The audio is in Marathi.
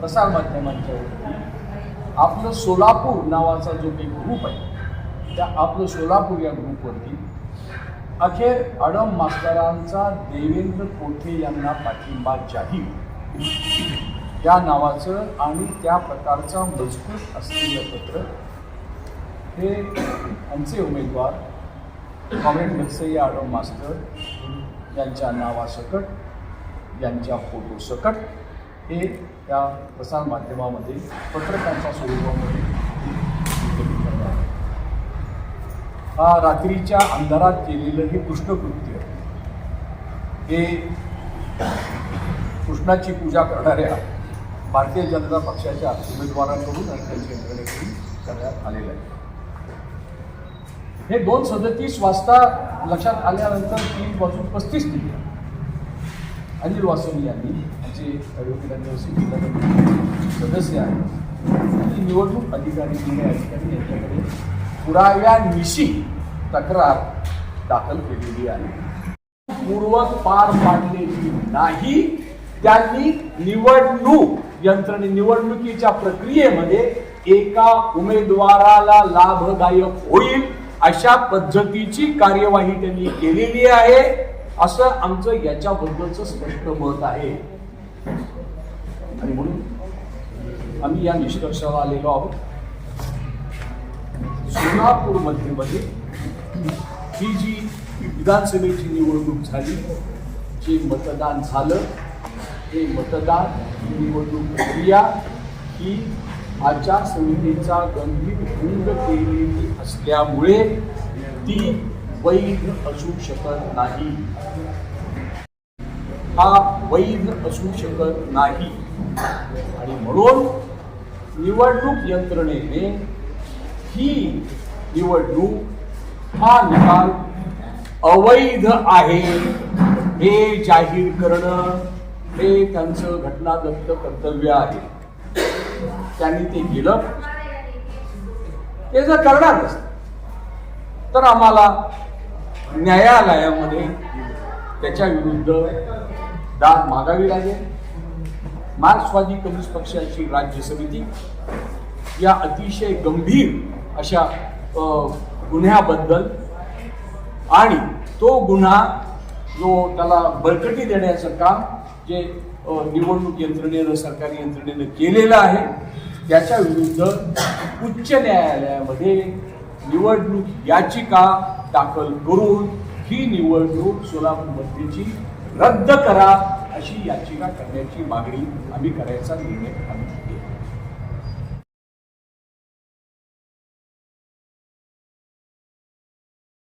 प्रसारमाध्यमांच्या वरती आपलं सोलापूर नावाचा जो काही ग्रुप आहे त्या आपलं सोलापूर या ग्रुपवरती अखेर अडम मास्तरांचा देवेंद्र कोठे यांना पाठिंबा जाहीर. या नावाचं आणि त्या प्रकारचा मजबूत असलेलं पत्र हे आमचे उमेदवार कॉम्रेड नरसय्या आडम मास्तर यांच्या नावासकट यांच्या फोटोसकट हे त्या प्रसारमाध्यमामध्ये पत्रकांच्या स्वरूपामध्ये हा रात्रीच्या अंधारात केलेलं हे कृष्णकृत्य हे कृष्णाची पूजा करणाऱ्या भारतीय जनता पक्षाच्या उमेदवारांकडून आणि त्यांच्या यंत्रणेकडून करण्यात आलेलं आहे. हे दोन सदतीस वाजता लक्षात आल्यानंतर तीन वाजून पस्तीस मिनिटं. अनिल वासवणी यांनी आमचे ॲडव्होकेट सदस्य आहेत. आणि निवडणूक अधिकारी निर्णय अधिकारी यांच्याकडे पुराव्यानिशी तक्रार दाखल केलेली आहे. पूर्वक पार पाडलेली नाही. त्यांनी निवडणूक यंत्रणे निवडणुकीच्या प्रक्रियेमध्ये एका उमेदवाराला लाभदायक होईल अशा पद्धतीची कार्यवाही त्यांनी केलेली आहे. असं आमचं याच्याबद्दलचं स्पष्ट मत आहे. आणि म्हणून आम्ही या निष्कर्षाला आलेलो आहोत. सोलापूर मध्यमध्ये ही जी विधानसभेची निवडणूक झाली जे मतदान झालं हे मतदान निवडणूक प्रक्रिया ही आचारसंहितेचा गंभीर भंग केलेली असल्यामुळे ती वैध असू शकत नाही. हा वैध असू शकत नाही. आणि म्हणून निवडणूक यंत्रणेने ही निवडणूक हा निकाल अवैध आहे हे जाहीर करणं हे त्यांचं घटनादत्त कर्तव्य आहे. त्यांनी ते केलं. ते जर करणार नसतं तर आम्हाला न्यायालयामध्ये त्याच्या विरुद्ध दाद मागावी लागेल. मार्क्सवादी कम्युनिस्ट पक्षाची राज्य समिती या अतिशय गंभीर अशा गुन्ह्याबद्दल आणि तो गुन्हा जो त्याला बळकटी देण्याचं काम जे निवडणूक यंत्रणेनं सरकारी यंत्रणेनं केलेलं आहे त्याच्या विरुद्ध उच्च न्यायालयामध्ये निवडणूक याचिका दाखल करून ही निवडणूक सोलापूरमध्येची रद्द करा अशी याचिका करण्याची मागणी आम्ही करायचा निर्णय आम्ही